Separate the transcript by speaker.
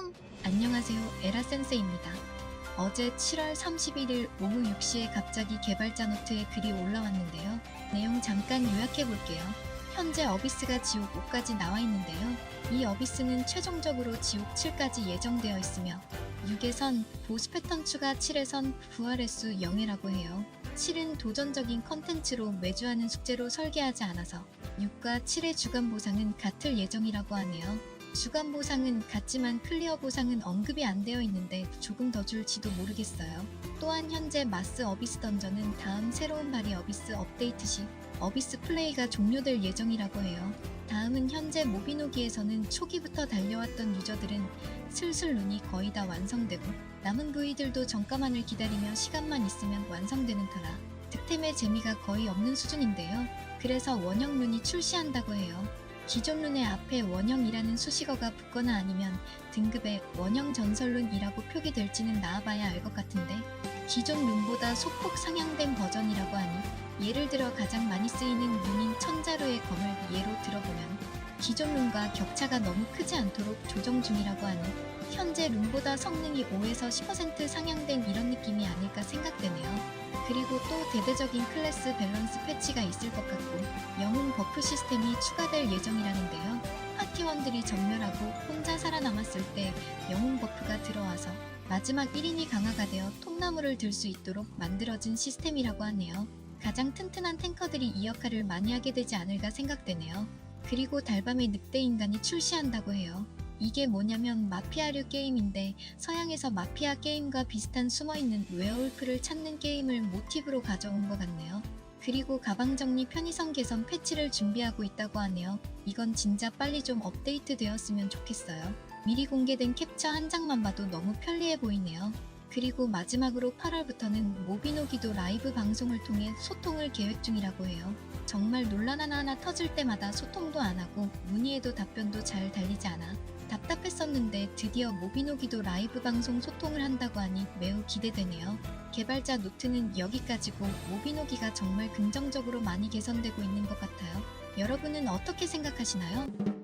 Speaker 1: 참 안녕하세요 에라센세입니다. 어제 7월 31일 오후 6시에 갑자기 개발자 노트에 글이 올라왔는데요. 내용 잠깐 요약해 볼게요. 현재 어비스가 지옥 5까지 나와 있는데요. 이 어비스는 최종적으로 지옥 7까지 예정되어 있으며 6에선 보스 패턴 추가 7에선 부활의 수 0이라고 해요. 7은 도전적인 컨텐츠로 매주 하는 숙제로 설계하지 않아서 6과 7의 주간 보상은 같을 예정이라고 하네요. 주간 보상은 같지만 클리어 보상은 언급이 안 되어 있는데 조금 더 줄지도 모르겠어요. 또한 현재 마스 어비스 던전은 다음 새로운 발이 어비스 업데이트 시 어비스 플레이가 종료될 예정이라고 해요. 다음은 현재 모비노기에서는 초기부터 달려왔던 유저들은 슬슬 눈이 거의 다 완성되고 남은 부위들도 정가만을 기다리며 시간만 있으면 완성되는 터라 득템의 재미가 거의 없는 수준인데요. 그래서 원형 룬이 출시한다고 해요. 기존 룬의 앞에 원형이라는 수식어가 붙거나 아니면 등급에 원형 전설룬이라고 표기될지는 나와봐야 알 것 같은데 기존 룬보다 소폭 상향된 버전이라고 하니 예를 들어 가장 많이 쓰이는 룬인 천자루의 검을 예로 들어보면 기존 룬과 격차가 너무 크지 않도록 조정 중이라고 하니 현재 룬보다 성능이 5에서 10% 상향된 이런 느낌이 아닐까 생각되네요. 그리고 또 대대적인 클래스 밸런스 패치가 있을 것 같고 영웅 버프 시스템이 추가될 예정이라는데요. 파티원들이 전멸하고 혼자 살아남았을 때 영웅 버프가 들어와서 마지막 1인이 강화가 되어 통나무를 들 수 있도록 만들어진 시스템이라고 하네요. 가장 튼튼한 탱커들이 이 역할을 많이 하게 되지 않을까 생각되네요. 그리고 달밤의 늑대 인간이 출시한다고 해요. 이게 뭐냐면 마피아류 게임인데 서양에서 마피아 게임과 비슷한 숨어있는 웨어울프를 찾는 게임을 모티브로 가져온 것 같네요. 그리고 가방 정리 편의성 개선 패치를 준비하고 있다고 하네요. 이건 진짜 빨리 좀 업데이트 되었으면 좋겠어요. 미리 공개된 캡처 한 장만 봐도 너무 편리해 보이네요. 그리고 마지막으로 8월부터는 모비노기도 라이브 방송을 통해 소통을 계획 중이라고 해요. 정말 논란 하나하나 터질 때마다 소통도 안 하고 문의해도 답변도 잘 달리지 않아 답답했었는데 드디어 모비노기도 라이브 방송 소통을 한다고 하니 매우 기대되네요. 개발자 노트는 여기까지고 모비노기가 정말 긍정적으로 많이 개선되고 있는 것 같아요. 여러분은 어떻게 생각하시나요?